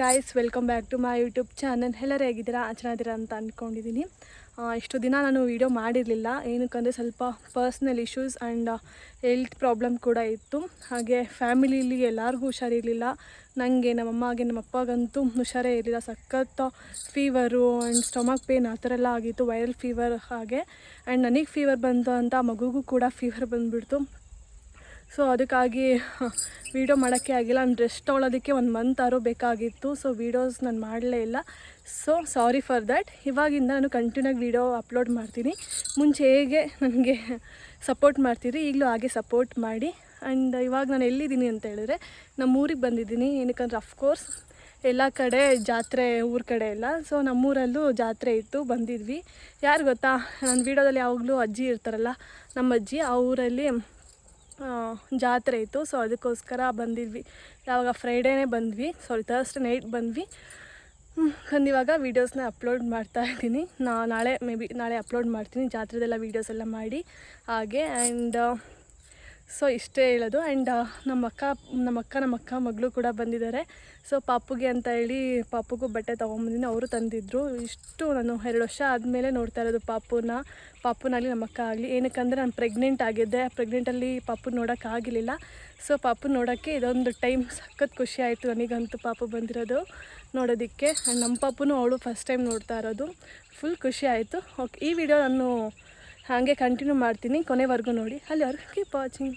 Guys welcome back to my YouTube channel ಎಲ್ಲರೂ ಹೇಗಿದ್ದೀರಾ? ಚೆನ್ನಾಗಿದ್ದೀರಾ ಅಂತ ಅಂದ್ಕೊಂಡಿದ್ದೀನಿ ಇಷ್ಟು ದಿನ ನಾನು ವೀಡಿಯೋ ಮಾಡಿರಲಿಲ್ಲ. ಏನಕ್ಕಂದರೆ ಸ್ವಲ್ಪ personal issues and health problem ಕೂಡ ಇತ್ತು. ಹಾಗೆ ಫ್ಯಾಮಿಲಿಲಿ ಎಲ್ಲರಿಗೂ ಹುಷಾರಿರಲಿಲ್ಲ. ನನಗೆ ನಮ್ಮಮ್ಮಗೆ ನಮ್ಮ ಅಪ್ಪಗಂತೂ ಹುಷಾರೇ ಇರಲಿಲ್ಲ. ಸಖತ್ತು ಫೀವರು ಆ್ಯಂಡ್ ಸ್ಟಮಕ್ ಪೇನ್ ಆ ಥರ ಎಲ್ಲ ಆಗಿತ್ತು. ವೈರಲ್ ಫೀವರ್ ಹಾಗೆ. ಆ್ಯಂಡ್ ನನಗೆ ಫೀವರ್ ಬಂತು ಅಂತ ಮಗುಗೂ ಕೂಡ ಫೀವರ್ ಬಂದುಬಿಡ್ತು. ಸೊ ಅದಕ್ಕಾಗಿ ವೀಡಿಯೋ ಮಾಡೋಕ್ಕೆ ಆಗಿಲ್ಲ. ನಾನು ರೆಸ್ಟ್ ತೊಗೊಳೋದಕ್ಕೆ ಒಂದು ಮಂತ್ ಆರು ಬೇಕಾಗಿತ್ತು. ಸೊ ವೀಡಿಯೋಸ್ ನಾನು ಮಾಡಲೇ ಇಲ್ಲ. ಸೊ ಸಾರಿ ಫಾರ್ ದ್ಯಾಟ್ ಇವಾಗಿಂದ ನಾನು ಕಂಟಿನ್ಯೂ ವೀಡಿಯೋ ಅಪ್ಲೋಡ್ ಮಾಡ್ತೀನಿ. ಮುಂಚೆ ಹೇಗೆ ನನಗೆ ಸಪೋರ್ಟ್ ಮಾಡ್ತೀರಿ ಈಗಲೂ ಹಾಗೆ ಸಪೋರ್ಟ್ ಮಾಡಿ. ಆ್ಯಂಡ್ ಇವಾಗ ನಾನು ಎಲ್ಲಿದ್ದೀನಿ ಅಂತ ಹೇಳಿದ್ರೆ ನಮ್ಮ ಊರಿಗೆ ಬಂದಿದ್ದೀನಿ. ಏನಕ್ಕಂದ್ರೆ ಅಫ್ಕೋರ್ಸ್ ಎಲ್ಲ ಕಡೆ ಜಾತ್ರೆ, ಊರ ಕಡೆ ಎಲ್ಲ. ಸೊ ನಮ್ಮೂರಲ್ಲೂ ಜಾತ್ರೆ ಇತ್ತು, ಬಂದಿದ್ವಿ. ಯಾರು ಗೊತ್ತಾ? ನನ್ನ ವೀಡಿಯೋದಲ್ಲಿ ಯಾವಾಗಲೂ ಅಜ್ಜಿ ಇರ್ತಾರಲ್ಲ ನಮ್ಮ ಅಜ್ಜಿ ಆ ಊರಲ್ಲಿ ಜಾತ್ರೆ ಇತ್ತು. ಸೊ ಅದಕ್ಕೋಸ್ಕರ ಬಂದಿದ್ವಿ. ಯಾವಾಗ ಫ್ರೈಡೇನೇ ಬಂದ್ವಿ. ಸಾರಿ ಥರ್ಸ್ಡೇ ನೈಟ್ ಬಂದ್ವಿ. ಬಂದಿವಾಗ ವೀಡಿಯೋಸ್ನ ಅಪ್ಲೋಡ್ ಮಾಡ್ತಾ ಇದ್ದೀನಿ. ನಾ ನಾಳೆ ಮೇ ಬಿ ನಾಳೆ ಅಪ್ಲೋಡ್ ಮಾಡ್ತೀನಿ. ಜಾತ್ರೆದೆಲ್ಲ ವೀಡಿಯೋಸ್ ಎಲ್ಲ ಮಾಡಿ. ಹಾಗೆ ಆ್ಯಂಡ್ ಸೊ ಇಷ್ಟೇ ಹೇಳೋದು. ಆ್ಯಂಡ್ ನಮ್ಮ ಅಕ್ಕ ನಮ್ಮ ಅಕ್ಕ ನಮ್ಮ ಅಕ್ಕ ಮಗಳು ಕೂಡ ಬಂದಿದ್ದಾರೆ. ಸೊ ಪಾಪುಗೆ ಅಂತ ಹೇಳಿ ಪಾಪುಗೂ ಬಟ್ಟೆ ತೊಗೊಂಬಂದಿನಿ ಅವರು ತಂದಿದ್ದರು ಇಷ್ಟು ನಾನು ಎರಡು ವರ್ಷ ಆದಮೇಲೆ ನೋಡ್ತಾ ಇರೋದು ಪಾಪುನ. ಪಾಪುನಾಗಲಿ ನಮ್ಮ ಅಕ್ಕ ಆಗಲಿ ಏನಕ್ಕಂದರೆ ನಾನು ಪ್ರೆಗ್ನೆಂಟ್ ಆಗಿದ್ದೆ. ಪ್ರೆಗ್ನೆಂಟಲ್ಲಿ ಪಾಪು ನೋಡೋಕ್ಕಾಗಲಿಲ್ಲ ಸೊ ಪಾಪು ನೋಡೋಕ್ಕೆ ಇದೊಂದು ಟೈಮ್ ಸಖತ್ ಖುಷಿ ಆಯಿತು ನನಗಂತೂ ಪಾಪು ಬಂದಿರೋದು ನೋಡೋದಕ್ಕೆ. ಆ್ಯಂಡ್ ನಮ್ಮ ಪಾಪುನೂ ಅವಳು ಫಸ್ಟ್ ಟೈಮ್ ನೋಡ್ತಾ ಇರೋದು. ಫುಲ್ ಖುಷಿ ಆಯಿತು. ಓಕೆ ಈ ವಿಡಿಯೋ ನಾನು ಹಾಗೆ ಕಂಟಿನ್ಯೂ ಮಾಡ್ತೀನಿ, ಕೊನೆವರೆಗೂ ನೋಡಿ. ಅಲ್ಲಿವರೆಗೂ ಕೀಪ್ ವಾಚಿಂಗ್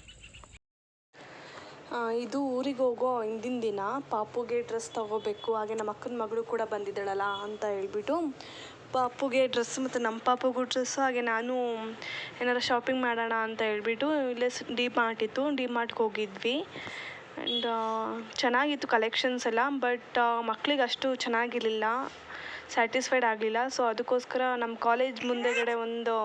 ಇದು ಊರಿಗೆ ಹೋಗೋ ಹಿಂದಿನ ದಿನ, ಪಾಪುಗೆ ಡ್ರೆಸ್ ತೊಗೋಬೇಕು, ಹಾಗೆ ನಮ್ಮ ಅಕ್ಕನ ಮಗಳು ಕೂಡ ಬಂದಿದ್ದಾಳಲ್ಲ ಅಂತ ಹೇಳ್ಬಿಟ್ಟು, ಪಾಪುಗೆ ಡ್ರೆಸ್ ಮತ್ತು ನಮ್ಮ ಪಾಪುಗೂ ಡ್ರೆಸ್ಸು ಹಾಗೆ ನಾನು ಏನಾರು ಶಾಪಿಂಗ್ ಮಾಡೋಣ ಅಂತ ಹೇಳ್ಬಿಟ್ಟು ಇಲ್ಲೇ ಡಿ ಮಾರ್ಟ್ ಇತ್ತು. ಡಿ ಮಾರ್ಟ್ಗೆ ಹೋಗಿದ್ವಿ. ಆ್ಯಂಡ್ ಚೆನ್ನಾಗಿತ್ತು ಕಲೆಕ್ಷನ್ಸ್ ಎಲ್ಲ ಬಟ್ ಮಕ್ಳಿಗೆ ಅಷ್ಟು ಚೆನ್ನಾಗಿರಲಿಲ್ಲ ಸ್ಯಾಟಿಸ್ಫೈಡ್ ಆಗಲಿಲ್ಲ. ಸೊ ಅದಕ್ಕೋಸ್ಕರ ನಮ್ಮ ಕಾಲೇಜ್ ಮುಂದೆಗಡೆ ಒಂದು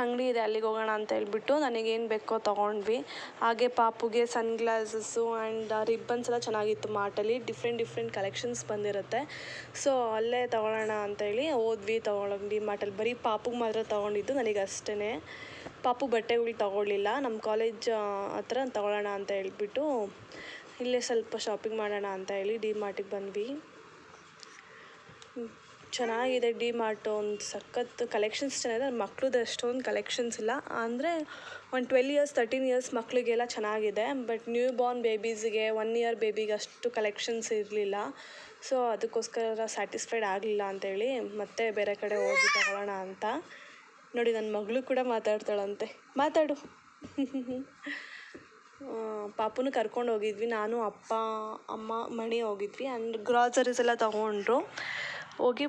ಅಂಗಡಿ ಇದೆ, ಅಲ್ಲಿಗೆ ಹೋಗೋಣ ಅಂತ ಹೇಳ್ಬಿಟ್ಟು ನನಗೇನು ಬೇಕೋ ತೊಗೊಂಡ್ವಿ. ಹಾಗೆ ಪಾಪುಗೆ ಸನ್ ಗ್ಲಾಸಸ್ಸು ಆ್ಯಂಡ್ ರಿಬ್ಬನ್ಸ್ ಎಲ್ಲ ಚೆನ್ನಾಗಿತ್ತು ಮಾರ್ಟಲ್ಲಿ ಡಿಫ್ರೆಂಟ್ ಡಿಫ್ರೆಂಟ್ ಕಲೆಕ್ಷನ್ಸ್ ಬಂದಿರುತ್ತೆ. ಸೊ ಅಲ್ಲೇ ತೊಗೊಳ್ಳೋಣ ಅಂತೇಳಿ ಹೋದ್ವಿ ಡಿ ಮಾರ್ಟಲ್ಲಿ ಬರೀ ಪಾಪುಗೆ ಮಾತ್ರ ತೊಗೊಂಡಿದ್ದು ನನಗೆ ಅಷ್ಟೇ ಪಾಪು ಬಟ್ಟೆಗಳು ತೊಗೊಳ್ಳಿಲ್ಲ. ನಮ್ಮ ಕಾಲೇಜ್ ಹತ್ರ ತೊಗೊಳ್ಳೋಣ ಅಂತ ಹೇಳ್ಬಿಟ್ಟು ಇಲ್ಲೇ ಸ್ವಲ್ಪ ಶಾಪಿಂಗ್ ಮಾಡೋಣ ಅಂತ ಹೇಳಿ ಡಿ ಮಾರ್ಟಿಗೆ ಬಂದ್ವಿ. ಚೆನ್ನಾಗಿದೆ ಡಿ ಮಾರ್ಟ್ ಒಂದು ಸಖತ್ ಕಲೆಕ್ಷನ್ಸ್ ಚೆನ್ನಾಗಿದೆ. ಮಕ್ಳದ್ದು ಅಷ್ಟೊಂದು ಕಲೆಕ್ಷನ್ಸ್ ಇಲ್ಲ. ಅಂದರೆ ಒಂದು ಟ್ವೆಲ್ ಇಯರ್ಸ್ ತರ್ಟೀನ್ ಇಯರ್ಸ್ ಮಕ್ಕಳಿಗೆಲ್ಲ ಚೆನ್ನಾಗಿದೆ. ಬಟ್ ನ್ಯೂ ಬಾರ್ನ್ ಬೇಬೀಸ್ಗೆ ಒನ್ ಇಯರ್ ಬೇಬಿಗೆ ಅಷ್ಟು ಕಲೆಕ್ಷನ್ಸ್ ಇರಲಿಲ್ಲ. ಸೊ ಅದಕ್ಕೋಸ್ಕರ ಸ್ಯಾಟಿಸ್ಫೈಡ್ ಆಗಲಿಲ್ಲ ಅಂತೇಳಿ ಮತ್ತೆ ಬೇರೆ ಕಡೆ ಹೋಗಿ ತಗೊಳ್ಳೋಣ ಅಂತ. ನೋಡಿ ನನ್ನ ಮಗಳು ಕೂಡ ಮಾತಾಡ್ತಾಳಂತೆ. ಮಾತಾಡು. ಪಾಪುನ ಕರ್ಕೊಂಡು ಹೋಗಿದ್ವಿ. ನಾನು, ಅಪ್ಪ, ಅಮ್ಮ, ಮಣಿ ಹೋಗಿದ್ವಿ. ಆ್ಯಂಡ್ ಗ್ರಾಸರೀಸ್ ಎಲ್ಲ ತೊಗೊಂಡ್ರು. ಹೋಗಿ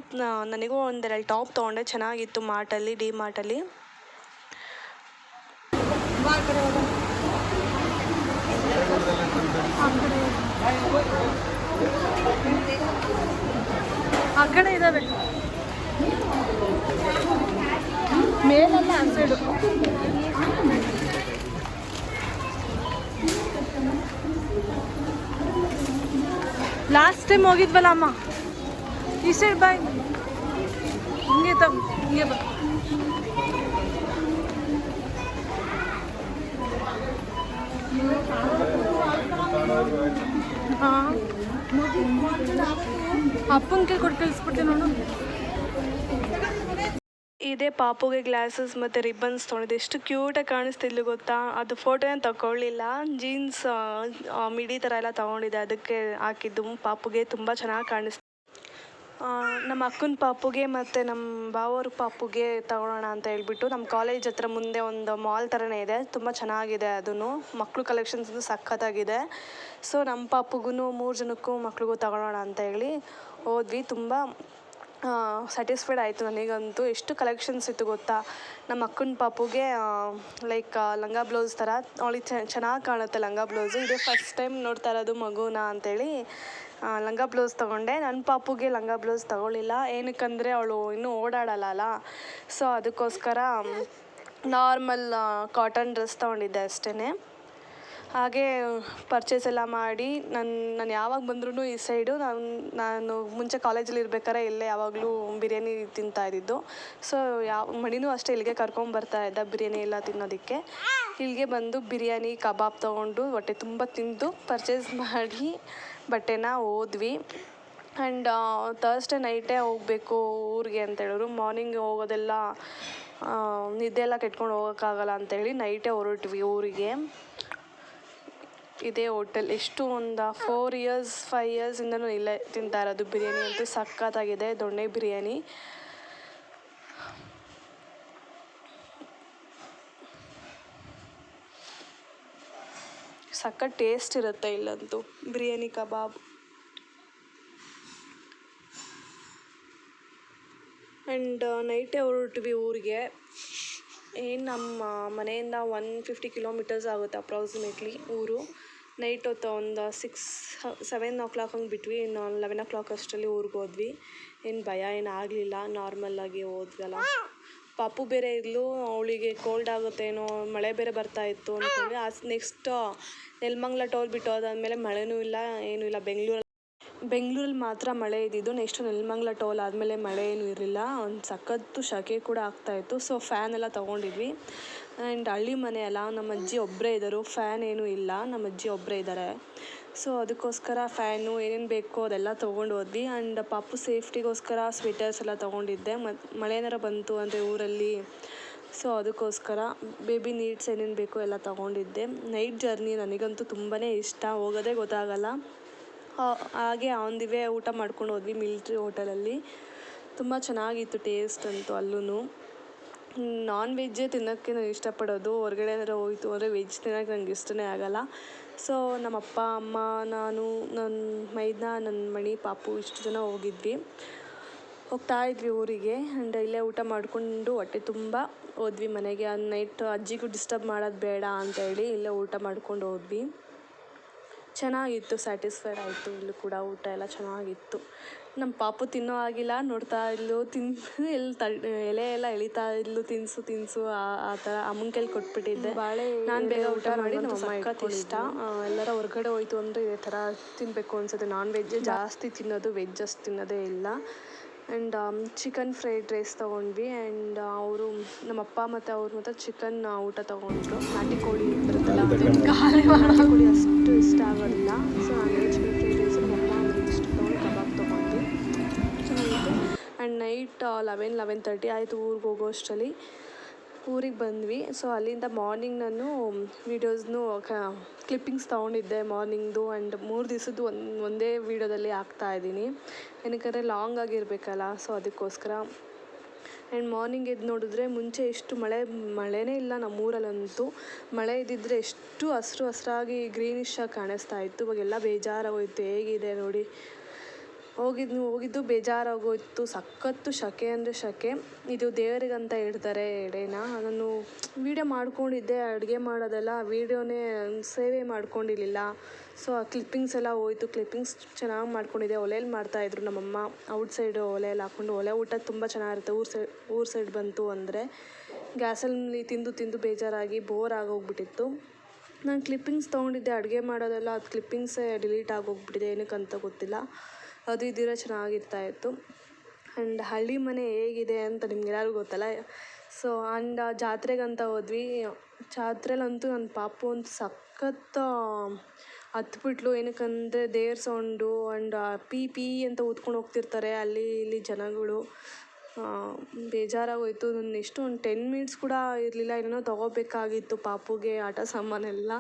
ನನಗೂ ಒಂದೆರಡು ಟಾಪ್ ತೊಗೊಂಡೆ. ಚೆನ್ನಾಗಿತ್ತು ಮಾರ್ಟಲ್ಲಿ ಡಿ ಮಾರ್ಟಲ್ಲಿ ಆ ಕಡೆ ಇದ್ದಾವೆ ಮೇಲೆಲ್ಲ ಆ ಲಾಸ್ಟ್ ಟೈಮ್ ಹೋಗಿದ್ವಲ್ಲ ಅಮ್ಮ? ಈ said bye. ಹಿಂಗೆ ತಗೋ ಹಿಂಗೆ ಬಾ ಹಾಂ ಅಪ್ಪನ ಕೈ ಕೊಟ್ಟು ಕಳಿಸ್ಬಿಟ್ಟೆ ನೋಡು ಇದೇ ಪಾಪುಗೆ ಗ್ಲಾಸಸ್ ಮತ್ತು ರಿಬ್ಬನ್ಸ್ ತೊಗೊಂಡಿದ್ದೆ ಎಷ್ಟು ಕ್ಯೂಟಾಗಿ ಕಾಣಿಸ್ತಿದ್ಲು ಗೊತ್ತಾ ಅದು ಫೋಟೋನ ತಗೊಳ್ಳಿಲ್ಲ ಜೀನ್ಸ್ ಮಿಡಿ ಥರ ಎಲ್ಲ ತೊಗೊಂಡಿದ್ದೆ ಅದಕ್ಕೆ ಹಾಕಿದ್ದು ಪಾಪುಗೆ ತುಂಬ ಚೆನ್ನಾಗಿ ಕಾಣಿಸ್ತು ನಮ್ಮ ಅಕ್ಕನ ಪಾಪುಗೆ ಮತ್ತು ನಮ್ಮ ಬಾವವ್ರ ಪಾಪುಗೆ ತಗೊಳ್ಳೋಣ ಅಂತ ಹೇಳ್ಬಿಟ್ಟು ನಮ್ಮ ಕಾಲೇಜ್ ಹತ್ರ ಮುಂದೆ ಒಂದು ಮಾಲ್ ಥರನೇ ಇದೆ. ತುಂಬ ಚೆನ್ನಾಗಿದೆ ಅದೂ ಮಕ್ಕಳು ಕಲೆಕ್ಷನ್ಸ್ ಸಖತ್ತಾಗಿದೆ. ಸೊ ನಮ್ಮ ಪಾಪುಗೂ ಮೂರು ಜನಕ್ಕೂ ಮಕ್ಳಿಗೂ ತಗೊಳ್ಳೋಣ ಅಂತ ಹೇಳಿ ಹೋದ್ವಿ. ತುಂಬ ಸ್ಯಾಟಿಸ್ಫೈಡ್ ಆಯಿತು ನನಗಂತೂ. ಎಷ್ಟು ಕಲೆಕ್ಷನ್ಸ್ ಇತ್ತು ಗೊತ್ತಾ? ನಮ್ಮ ಅಕ್ಕನ ಪಾಪುಗೆ ಲೈಕ್ ಲಂಗ ಬ್ಲೌಸ್ ಥರ ಅವಳಿಗೆ ಚೆನ್ನಾಗಿ ಕಾಣುತ್ತೆ ಲಂಗ ಬ್ಲೌಸು ಇದೇ ಫಸ್ಟ್ ಟೈಮ್ ನೋಡ್ತಾ ಇರೋದು ಮಗುನ ಅಂತೇಳಿ ಲಂಗ ಬ್ಲೌಸ್ ತೊಗೊಂಡೆ. ನನ್ನ ಪಾಪುಗೆ ಲಂಗ ಬ್ಲೌಸ್ ತೊಗೊಳ್ಳಿಲ್ಲ ಏನಕ್ಕಂದರೆ ಅವಳು ಇನ್ನೂ ಓಡಾಡಲ್ಲ ಸೊ ಅದಕ್ಕೋಸ್ಕರ ನಾರ್ಮಲ್ ಕಾಟನ್ ಡ್ರೆಸ್ ತೊಗೊಂಡಿದ್ದೆ ಅಷ್ಟೇ ಹಾಗೆ ಪರ್ಚೇಸ್ ಎಲ್ಲ ಮಾಡಿ, ನಾನು ನಾನು ಯಾವಾಗ ಬಂದ್ರೂ ಈ ಸೈಡು ನಾನು ನಾನು ಮುಂಚೆ ಕಾಲೇಜಲ್ಲಿ ಇರ್ಬೇಕಾದ್ರೆ ಇಲ್ಲೇ ಯಾವಾಗಲೂ ಬಿರಿಯಾನಿ ತಿಂತಾ ಇದ್ದಿದ್ದು. ಸೊ ಯಾವ, ಮಣಿನೂ ಅಷ್ಟೇ ಇಲ್ಲಿಗೆ ಕರ್ಕೊಂಬರ್ತಾ ಇದ್ದ, ಬಿರಿಯಾನಿ ಎಲ್ಲ ತಿನ್ನೋದಕ್ಕೆ. ಇಲ್ಲಿಗೆ ಬಂದು ಬಿರಿಯಾನಿ, ಕಬಾಬ್ ತೊಗೊಂಡು, ಹೊಟ್ಟೆ ತುಂಬ ತಿಂದು ಪರ್ಚೇಸ್ ಮಾಡಿ ಬಟ್ಟೆನ ಹೋದ್ವಿ. ಆ್ಯಂಡ್ ತರ್ಸ್ಡೇ ನೈಟೇ ಹೋಗಬೇಕು ಊರಿಗೆ ಅಂತ ಹೇಳಿದ್ರು. ಮಾರ್ನಿಂಗ್ ಹೋಗೋದೆಲ್ಲ ನಿದ್ದೆ ಎಲ್ಲ ಕೆಟ್ಕೊಂಡು ಹೋಗೋಕ್ಕಾಗಲ್ಲ ಅಂತೇಳಿ ನೈಟೇ ಹೊರಟ್ವಿ ಊರಿಗೆ. ಇದೇ ಹೋಟೆಲ್ ಎಷ್ಟು ಒಂದು ಫೋರ್ ಇಯರ್ಸ್ ಫೈವ್ ಇಯರ್ಸಿಂದನೂ ಇಲ್ಲೇ ತಿಂತಾ ಇರೋದು. ಬಿರಿಯಾನಿ ಅಂತೂ ಸಖತ್ತಾಗಿದೆ, ದೊಣ್ಣೆ ಬಿರಿಯಾನಿ. ಸಖತ್ ಟೇಸ್ಟ್ ಇರುತ್ತೆ ಇಲ್ಲಂತೂ. ಬಿರಿಯಾನಿ ಕಬಾಬ್. ಆ್ಯಂಡ್ ನೈಟೇ ಹೊರಟ್ವಿ ಊರಿಗೆ. ಏನು ನಮ್ಮ ಮನೆಯಿಂದ ಒನ್ ಫಿಫ್ಟಿ ಕಿಲೋಮೀಟರ್ಸ್ ಆಗುತ್ತೆ ಅಪ್ರಾಕ್ಸಿಮೇಟ್ಲಿ ಊರು. ನೈಟ್ ಹೊತ್ತು ಒಂದು ಸಿಕ್ಸ್ ಸೆವೆನ್ ಓ ಕ್ಲಾಕ್ ಹಂಗೆ ಬಿಟ್ವಿ. ಇನ್ನು ಲೆವೆನ್ ಓ ಕ್ಲಾಕ್ ಅಷ್ಟರಲ್ಲಿ ಊರಿಗೆ ಹೋದ್ವಿ. ಏನು ಭಯ, ಏನು ಆಗಲಿಲ್ಲ. ನಾರ್ಮಲ್ಲಾಗಿ ಹೋದ್ವಲ್ಲ. ಪಾಪು ಬೇರೆ ಇದ್ಲು, ಅವಳಿಗೆ ಕೋಲ್ಡ್ ಆಗುತ್ತೇನೋ ಮಳೆ ಬೇರೆ ಬರ್ತಾ ಇತ್ತು ಅಂದ್ಕೊಂಡ್ವಿ ಆ ನೆಕ್ಸ್ಟ್ ನೆಲಮಂಗ್ಲ ಟೋಲ್ ಬಿಟ್ಟು ಹೋದಾದ್ಮೇಲೆ ಮಳೆನೂ ಇಲ್ಲ, ಏನೂ ಇಲ್ಲ. ಬೆಂಗಳೂರಲ್ಲಿ ಬೆಂಗಳೂರಲ್ಲಿ ಮಾತ್ರ ಮಳೆ ಇದ್ದಿದ್ದು. ನೆಕ್ಸ್ಟ್ ನೆಲಮಂಗ್ಲ ಟೋಲ್ ಆದಮೇಲೆ ಮಳೆ ಏನೂ ಇರಲಿಲ್ಲ. ಒಂದು ಸಖತ್ತು ಶೆಕೆ ಕೂಡ ಆಗ್ತಾಯಿತ್ತು ಸೊ ಫ್ಯಾನ್ ಎಲ್ಲ ತೊಗೊಂಡಿದ್ವಿ. ಆ್ಯಂಡ್ ಹಳ್ಳಿ ಮನೆ ಅಲ್ಲ ನಮ್ಮ ಅಜ್ಜಿ ಒಬ್ಬರೇ ಇದ್ದರು. ಫ್ಯಾನ್ ಏನೂ ಇಲ್ಲ. ನಮ್ಮ ಅಜ್ಜಿ ಒಬ್ಬರೇ ಇದ್ದಾರೆ. ಸೊ ಅದಕ್ಕೋಸ್ಕರ ಫ್ಯಾನು ಏನೇನು ಬೇಕೋ ಅದೆಲ್ಲ ತೊಗೊಂಡು ಹೋದ್ವಿ. ಆ್ಯಂಡ್ ಪಾಪು ಸೇಫ್ಟಿಗೋಸ್ಕರ ಸ್ವೆಟರ್ಸ್ ಎಲ್ಲ ತೊಗೊಂಡಿದ್ದೆ. ಮತ್ತು ಮಳೆ ಏನಾರ ಬಂತು ಅಂದರೆ ಊರಲ್ಲಿ. ಸೊ ಅದಕ್ಕೋಸ್ಕರ ಬೇಬಿ ನೀಡ್ಸ್ ಏನೇನು ಬೇಕೋ ಎಲ್ಲ ತೊಗೊಂಡಿದ್ದೆ. ನೈಟ್ ಜರ್ನಿ ನನಗಂತೂ ತುಂಬಾ ಇಷ್ಟ. ಹೋಗೋದೇ ಗೊತ್ತಾಗಲ್ಲ. ಹಾಗೆ ಆನ್ ದಿ ವೇ ಊಟ ಮಾಡ್ಕೊಂಡು ಹೋದ್ವಿ ಮಿಲ್ಟ್ರಿ ಹೋಟೆಲಲ್ಲಿ. ತುಂಬ ಚೆನ್ನಾಗಿತ್ತು ಟೇಸ್ಟ್ ಅಂತೂ ಅಲ್ಲೂ ನಾನ್ ವೆಜ್ಜೇ ತಿನ್ನೋಕ್ಕೆ ನಾನು ಇಷ್ಟಪಡೋದು. ಹೊರಗಡೆ ಏನಾರ ಹೋಯ್ತು ಅಂದರೆ ವೆಜ್ ತಿನ್ನೋಕ್ಕೆ ನಂಗೆ ಇಷ್ಟನೇ ಆಗಲ್ಲ. ಸೊ ನಮ್ಮ ಅಪ್ಪ ಅಮ್ಮ, ನಾನು ನನ್ನ ಮೈದ್ನ ನನ್ನ ಮಣಿ, ಪಾಪು ಇಷ್ಟು ಜನ ಹೋಗಿದ್ವಿ. ಹೋಗ್ತಾ ಇದ್ವಿ ಊರಿಗೆ. ಆ್ಯಂಡ್ ಇಲ್ಲೇ ಊಟ ಮಾಡಿಕೊಂಡು ಹೊಟ್ಟೆ ತುಂಬ ಹೋದ್ವಿ ಮನೆಗೆ. ಆ ನೈಟ್ ಅಜ್ಜಿಗೂ ಡಿಸ್ಟರ್ಬ್ ಮಾಡೋದು ಬೇಡ ಅಂತ ಹೇಳಿ ಇಲ್ಲೇ ಊಟ ಮಾಡ್ಕೊಂಡು ಹೋದ್ವಿ. ಚೆನ್ನಾಗಿತ್ತು, ಸ್ಯಾಟಿಸ್ಫೈಡ್ ಆಯಿತು. ಇಲ್ಲೂ ಕೂಡ ಊಟ ಎಲ್ಲ ಚೆನ್ನಾಗಿತ್ತು. ನಮ್ಮ ಪಾಪು ತಿನ್ನೋ ಆಗಿಲ್ಲ ನೋಡ್ತಾ ಇದ್ಲು ತಿನ್ ಎಲ್ಲಿ ತ ಎಲೆ ಎಲ್ಲ ಎಳಿತಾ ಇದ್ಲು ತಿನ್ಸು ತಿನ್ಸು ಆ ಥರ ಅಮ್ಮನ ಕೈಲಿ ಕೊಟ್ಬಿಟ್ಟಿದ್ದೆ. ಬಾಳೆ ನಾನು ಬೇಗ ಊಟ ಮಾಡಿ ನಮ್ಮ ಸಖತ್ ಇಷ್ಟ. ಎಲ್ಲರ ಹೊರಗಡೆ ಹೋಯ್ತು ಅಂದರೆ ಇದೇ ಥರ ತಿನ್ನಬೇಕು ಅನ್ಸುತ್ತೆ. ನಾನ್ ವೆಜ್ ಜಾಸ್ತಿ ತಿನ್ನೋದು ವೆಜ್ ಅಷ್ಟು ತಿನ್ನೋದೇ ಇಲ್ಲ. ಆ್ಯಂಡ್ ಚಿಕನ್ ಫ್ರೈಡ್ ರೈಸ್ ತೊಗೊಂಡ್ವಿ. ಆ್ಯಂಡ್ ಅವರು ನಮ್ಮ ಅಪ್ಪ ಮತ್ತು ಅವ್ರು ಮತ್ತು ಚಿಕನ್ ಊಟ ತೊಗೊಂಡ್ರು. ನಾಟಿ ಕೋಳಿ ಬರುತ್ತಲ್ಲ ಕೋಳಿ ಅಷ್ಟು ಇಷ್ಟ ಆಗೋದಿಲ್ಲ. ಸೊ ಹಾಗಾಗಿ chicken and night eleven eleven thirty ಆಯಿತು ಊರಿಗೆ ಹೋಗೋ ಅಷ್ಟರಲ್ಲಿ. ಊರಿಗೆ ಬಂದ್ವಿ. ಸೊ ಅಲ್ಲಿಂದ ಮಾರ್ನಿಂಗ್ ನಾನು ವೀಡಿಯೋಸ್ನು ಕ್ಲಿಪ್ಪಿಂಗ್ಸ್ ತೊಗೊಂಡಿದ್ದೆ ಮಾರ್ನಿಂಗ್ದು ಆ್ಯಂಡ್ ಮೂರು ದಿವಸದ್ದು ಒಂದು, ಒಂದೇ ವೀಡಿಯೋದಲ್ಲಿ ಇದ್ದೀನಿ. ಏನಕ್ಕಂದರೆ ಲಾಂಗ್ ಆಗಿರಬೇಕಲ್ಲ ಸೊ ಅದಕ್ಕೋಸ್ಕರ. ಆ್ಯಂಡ್ ಮಾರ್ನಿಂಗ್ ಎದ್ದು ನೋಡಿದ್ರೆ ಮುಂಚೆ ಎಷ್ಟು ಮಳೆ, ಮಳೆನೇ ಇಲ್ಲ ನಮ್ಮ ಊರಲ್ಲಂತೂ ಮಳೆ ಇದ್ದಿದ್ರೆ ಎಷ್ಟು ಹಸ್ರು ಹಸ್ರಾಗಿ ಗ್ರೀನಿಶ್ ಆಗಿ ಕಾಣಿಸ್ತಾ ಇತ್ತು. ಇವಾಗೆಲ್ಲ ಬೇಜಾರಾಗೋಯ್ತು, ಹೇಗಿದೆ ನೋಡಿ. ಹೋಗಿದ್ದು ಹೋಗಿದ್ದು ಬೇಜಾರಾಗೋಯ್ತು, ಸಖತ್ತು ಶಕೆ ಅಂದರೆ ಶಕೆ. ಇದು ದೇವರಿಗಂತ ಇಡ್ತಾರೆ ಎಡೆನ. ನಾನು ವೀಡಿಯೋ ಮಾಡ್ಕೊಂಡಿದ್ದೆ, ಅಡುಗೆ ಮಾಡೋದೆಲ್ಲ ವೀಡಿಯೋನೇ ಸೇವೆ ಮಾಡ್ಕೊಂಡಿರಲಿಲ್ಲ. ಸೊ ಆ ಕ್ಲಿಪ್ಪಿಂಗ್ಸ್ ಎಲ್ಲ ಹೋಯ್ತು. ಕ್ಲಿಪ್ಪಿಂಗ್ಸ್ ಚೆನ್ನಾಗಿ ಮಾಡ್ಕೊಂಡಿದ್ದೆ. ಒಲೆಯಲ್ಲಿ ಮಾಡ್ತಾಯಿದ್ರು ನಮ್ಮಮ್ಮ. ಔಟ್ ಸೈಡ್ ಒಲೆಯಲ್ಲಿ ಹಾಕ್ಕೊಂಡು ಒಲೆ ಊಟ ತುಂಬ ಚೆನ್ನಾಗಿರುತ್ತೆ. ಊರು ಸೈಡ್ ಊರು ಸೈಡ್ ಬಂತು ಅಂದರೆ ಗ್ಯಾಸಲ್ಲಿ ತಿಂದು ತಿಂದು ಬೇಜಾರಾಗಿ ಬೋರ್ ಆಗೋಗ್ಬಿಟ್ಟಿತ್ತು. ನಾನು ಕ್ಲಿಪ್ಪಿಂಗ್ಸ್ ತೊಗೊಂಡಿದ್ದೆ, ಅಡುಗೆ ಮಾಡೋದೆಲ್ಲ. ಅದು ಕ್ಲಿಪ್ಪಿಂಗ್ಸೇ ಡಿಲೀಟ್ ಆಗೋಗ್ಬಿಟ್ಟಿದೆ. ಏನಕ್ಕಂತ ಗೊತ್ತಿಲ್ಲ. ಅದು ಇದ್ದಿರೋ ಚೆನ್ನಾಗಿರ್ತಾ ಇತ್ತು. ಆ್ಯಂಡ್ ಹಳ್ಳಿ ಮನೆ ಹೇಗಿದೆ ಅಂತ ನಿಮ್ಗೆಲ್ಲರಿಗೂ ಗೊತ್ತಲ್ಲ? ಸೊ ಆ್ಯಂಡ್ ಜಾತ್ರೆಗಂತ ಹೋದ್ವಿ. ಜಾತ್ರೆಲಂತೂ ನನ್ನ ಪಾಪು ಅಂತೂ ಸಖತ್ ಹತ್ಬಿಟ್ಲು. ಏನಕ್ಕಂದರೆ ದೇವ್ರ ಸೌಂಡು ಆ್ಯಂಡ್ ಪಿ ಪಿ ಅಂತ ಊದ್ಕೊಂಡು ಹೋಗ್ತಿರ್ತಾರೆ ಅಲ್ಲಿ ಇಲ್ಲಿ ಜನಗಳು. ಆ, ಬೇಜಾರಾಗೋಯ್ತು. ನನ್ನ ಎಷ್ಟು ಒಂದು ಟೆನ್ ಮಿನಿಟ್ಸ್ ಕೂಡ ಇರಲಿಲ್ಲ. ಏನೇನೋ ತೊಗೋಬೇಕಾಗಿತ್ತು ಪಾಪುಗೆ ಆಟ ಸಾಮಾನೆಲ್ಲ.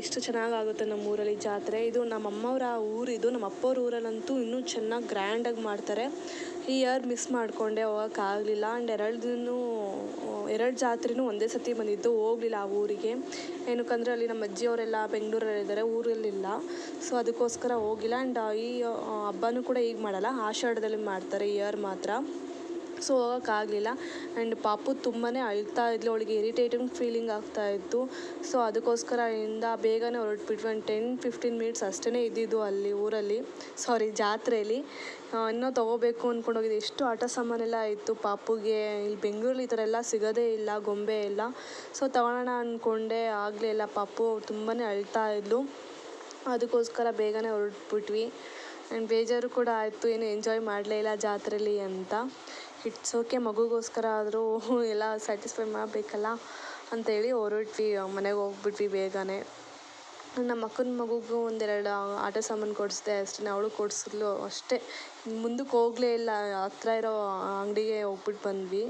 ಎಷ್ಟು ಚೆನ್ನಾಗಾಗುತ್ತೆ ನಮ್ಮ ಊರಲ್ಲಿ ಜಾತ್ರೆ. ಇದು ನಮ್ಮ ಊರು ಊರಿದು ನಮ್ಮ ಅಪ್ಪವ್ರ ಊರಲ್ಲಂತೂ ಇನ್ನೂ ಚೆನ್ನಾಗಿ ಗ್ರ್ಯಾಂಡಾಗಿ ಮಾಡ್ತಾರೆ. ಈ ಇಯರ್ ಮಿಸ್ ಮಾಡಿಕೊಂಡೆ ಹೋಗೋಕ್ಕಾಗಲಿಲ್ಲ ಆ್ಯಂಡ್ ಎರಡು ದಿನ ಎರಡು ಜಾತ್ರೆನೂ ಒಂದೇ ಸತಿ ಬಂದಿದ್ದು ಹೋಗಲಿಲ್ಲ ಆ ಊರಿಗೆ. ಏನಕ್ಕಂದರೆ ಅಲ್ಲಿ ನಮ್ಮ ಅಜ್ಜಿಯವರೆಲ್ಲ ಬೆಂಗಳೂರಲ್ಲಿದ್ದಾರೆ ಊರಲ್ಲಿಲ್ಲ. ಸೊ ಅದಕ್ಕೋಸ್ಕರ ಹೋಗಿಲ್ಲ. ಆ್ಯಂಡ್ ಈ ಹಬ್ಬನೂ ಕೂಡ ಈಗ ಮಾಡಲ್ಲ, ಆಷಾಢದಲ್ಲಿ ಮಾಡ್ತಾರೆ ಇಯರ್ ಮಾತ್ರ. ಸೊ ಹೋಗೋಕ್ಕಾಗಲಿಲ್ಲ. ಆ್ಯಂಡ್ ಪಾಪು ತುಂಬಾ ಅಳ್ತಾ ಇದ್ಲು. ಅವಳಿಗೆ ಇರಿಟೇಟಿಂಗ್ ಫೀಲಿಂಗ್ ಆಗ್ತಾ ಇತ್ತು. ಸೊ ಅದಕ್ಕೋಸ್ಕರ ಇಂದ ಬೇಗನೆ ಹೊರಟ್ಬಿಟ್ವಿ. ಒಂದು ಟೆನ್ ಫಿಫ್ಟೀನ್ ಮಿನಿಟ್ಸ್ ಅಷ್ಟೇ ಇದ್ದಿದ್ದು ಅಲ್ಲಿ, ಊರಲ್ಲಿ. ಸಾರಿ ಜಾತ್ರೆಯಲ್ಲಿ ಇನ್ನೂ ತೊಗೋಬೇಕು ಅಂದ್ಕೊಂಡು ಹೋಗಿದ್ದೆ. ಎಷ್ಟು ಆಟ ಸಾಮಾನೆಲ್ಲ ಇತ್ತು ಪಾಪುಗೆ. ಇಲ್ಲಿ ಬೆಂಗಳೂರಲ್ಲಿ ಈ ಥರ ಎಲ್ಲ ಸಿಗೋದೇ ಇಲ್ಲ, ಗೊಂಬೆ ಎಲ್ಲ. ಸೊ ತಗೊಳ್ಳೋಣ ಅಂದ್ಕೊಂಡೆ ಆಗಲೇ ಇಲ್ಲ. ಪಾಪು ತುಂಬಾ ಅಳ್ತಾ ಇದ್ಲು. ಅದಕ್ಕೋಸ್ಕರ ಬೇಗನೆ ಹೊರಟ್ಬಿಟ್ವಿ. ಆ್ಯಂಡ್ ಬೇಜಾರು ಕೂಡ ಆಯಿತು. ಏನು ಎಂಜಾಯ್ ಮಾಡಲೇ ಇಲ್ಲ ಜಾತ್ರೆಯಲ್ಲಿ ಅಂತ. ಇಟ್ಸ್ ಓಕೆ ಮಗುಗೋಸ್ಕರ ಆದರೂ ಎಲ್ಲ ಸ್ಯಾಟಿಸ್ಫೈ ಮಾಡಬೇಕಲ್ಲ ಅಂತೇಳಿ ಹೊರಟ್ವಿ ಮನೆಗೆ ಹೋಗ್ಬಿಟ್ವಿ ಬೇಗನೆ. ನಮ್ಮ ಅಕ್ಕನ ಮಗುಗೂ ಒಂದೆರಡು ಆಟ ಸಾಮಾನು ಕೊಡಿಸ್ದೆ ಅಷ್ಟೇ ಅವಳು ಕೊಡಿಸಿದ್ಲು ಅಷ್ಟೇ. ಮುಂದಕ್ಕೆ ಹೋಗಲೇ ಇಲ್ಲ ಹತ್ರ ಇರೋ ಅಂಗಡಿಗೆ ಹೋಗ್ಬಿಟ್ಟು ಬಂದ್ವಿ.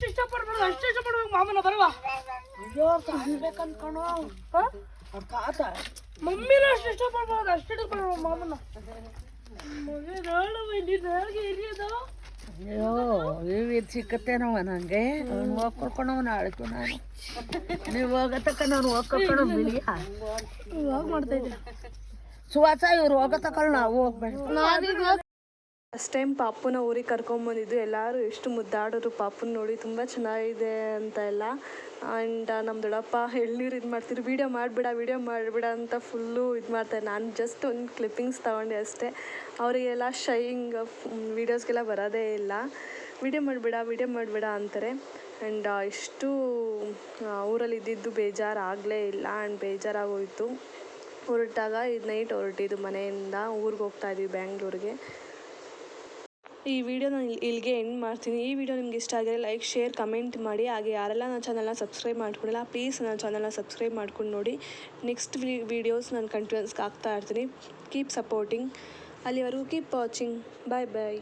ಇಷ್ಟಪಡ್ಬಾರ್ದು ಅಷ್ಟು ಇಷ್ಟಪಡ್ಬೇಕು ಮಾಮನ ಬರವಾ. ಅರ್ಥ ಅಷ್ಟು ಇಷ್ಟಪಡ್ಬಾರ್ದು ಅಷ್ಟು ಇಷ್ಟಪಡ್ಬೇಕು ಮಾಮನ. ಹೇಗೆ ಅಯ್ಯೋ ಇವು ಸಿಕ್ಕತ್ತೇನವ ನನಗೆ ಅವ್ನು ಹೋಗಿ ಕರ್ಕೊಂಡವನ ಅಳ್ತು ನಾನು. ನೀವು ಹೋಗತಕ್ಕ ನಾನು ಹೋಗಿ ಬಿಡಿ. ಇವಾಗ ಮಾಡ್ತಾ ಇದ್ದೀನಿ ಸುವಾಸ ಇವ್ರು ಹೋಗತಕ್ಕ ನಾವು ಹೋಗ್ಬೇಡ. ಫಸ್ಟ್ ಟೈಮ್ ಪಾಪುನ ಊರಿಗೆ ಕರ್ಕೊಂಬಂದಿದ್ದು ಎಲ್ಲರೂ ಎಷ್ಟು ಮುದ್ದಾಡೋರು ಪಾಪುನ ನೋಡಿ ತುಂಬ ಚೆನ್ನಾಗಿದೆ ಅಂತ ಎಲ್ಲ. ಆ್ಯಂಡ್ ನಮ್ಮ ದೊಡ್ಡಪ್ಪ ಎಳ್ನೀರು ಇದು ಮಾಡ್ತಿದ್ರು. ವೀಡಿಯೋ ಮಾಡಿಬಿಡ ವೀಡಿಯೋ ಮಾಡಿಬಿಡ ಅಂತ ಫುಲ್ಲು ಇದು ಮಾಡ್ತಾರೆ. ನಾನು ಜಸ್ಟ್ ಒಂದು ಕ್ಲಿಪ್ಪಿಂಗ್ಸ್ ತಗೊಂಡೆ ಅಷ್ಟೇ. ಅವರಿಗೆಲ್ಲ ಶೈಯಿಂಗ್ ವೀಡಿಯೋಸ್ಗೆಲ್ಲ ಬರೋದೇ ಇಲ್ಲ. ವೀಡಿಯೋ ಮಾಡಿಬಿಡ ವೀಡಿಯೋ ಮಾಡಿಬಿಡ ಅಂತಾರೆ. ಆ್ಯಂಡ್ ಇಷ್ಟು ಊರಲ್ಲಿ ಇದ್ದಿದ್ದು ಬೇಜಾರಾಗಲೇ ಇಲ್ಲ. ಆ್ಯಂಡ್ ಬೇಜಾರಾಗೋಯಿತು. ಹೊರಟಾಗ ಇದು ನೈಟ್ ಹೊರಟಿದ್ದು ಮನೆಯಿಂದ ಊರಿಗೆ ಹೋಗ್ತಾ ಇದ್ವಿ ಬ್ಯಾಂಗ್ಳೂರಿಗೆ. ಈ ವಿಡಿಯೋ ನಾನು ಇಲ್ಲಿಗೆ ಎಂಡ್ ಮಾಡ್ತೀನಿ. ಈ ವಿಡಿಯೋ ನಿಮ್ಗೆ ಇಷ್ಟ ಆಗಿದೆ ಲೈಕ್ ಶೇರ್ ಕಮೆಂಟ್ ಮಾಡಿ. ಹಾಗೆ ಯಾರೆಲ್ಲ ನನ್ನ ಚಾನಲ್ನ ಸಬ್ಸ್ಕ್ರೈಬ್ ಮಾಡ್ಕೊಂಡಿಲ್ಲ ಪ್ಲೀಸ್ ನನ್ನ ಚಾನಲ್ನ ಸಬ್ಸ್ಕ್ರೈಬ್ ಮಾಡ್ಕೊಂಡು ನೋಡಿ. ನೆಕ್ಸ್ಟ್ ವಿಡಿಯೋಸ್ ನಾನು ಕಂಟಿನ್ಯೂಸ್ಗೆ ಆಗ್ತಾ ಇರ್ತೀನಿ. ಕೀಪ್ ಸಪೋರ್ಟಿಂಗ್ ಅಲ್ಲಿವರೆಗೂ ಕೀಪ್ ವಾಚಿಂಗ್ ಬಾಯ್ ಬಾಯ್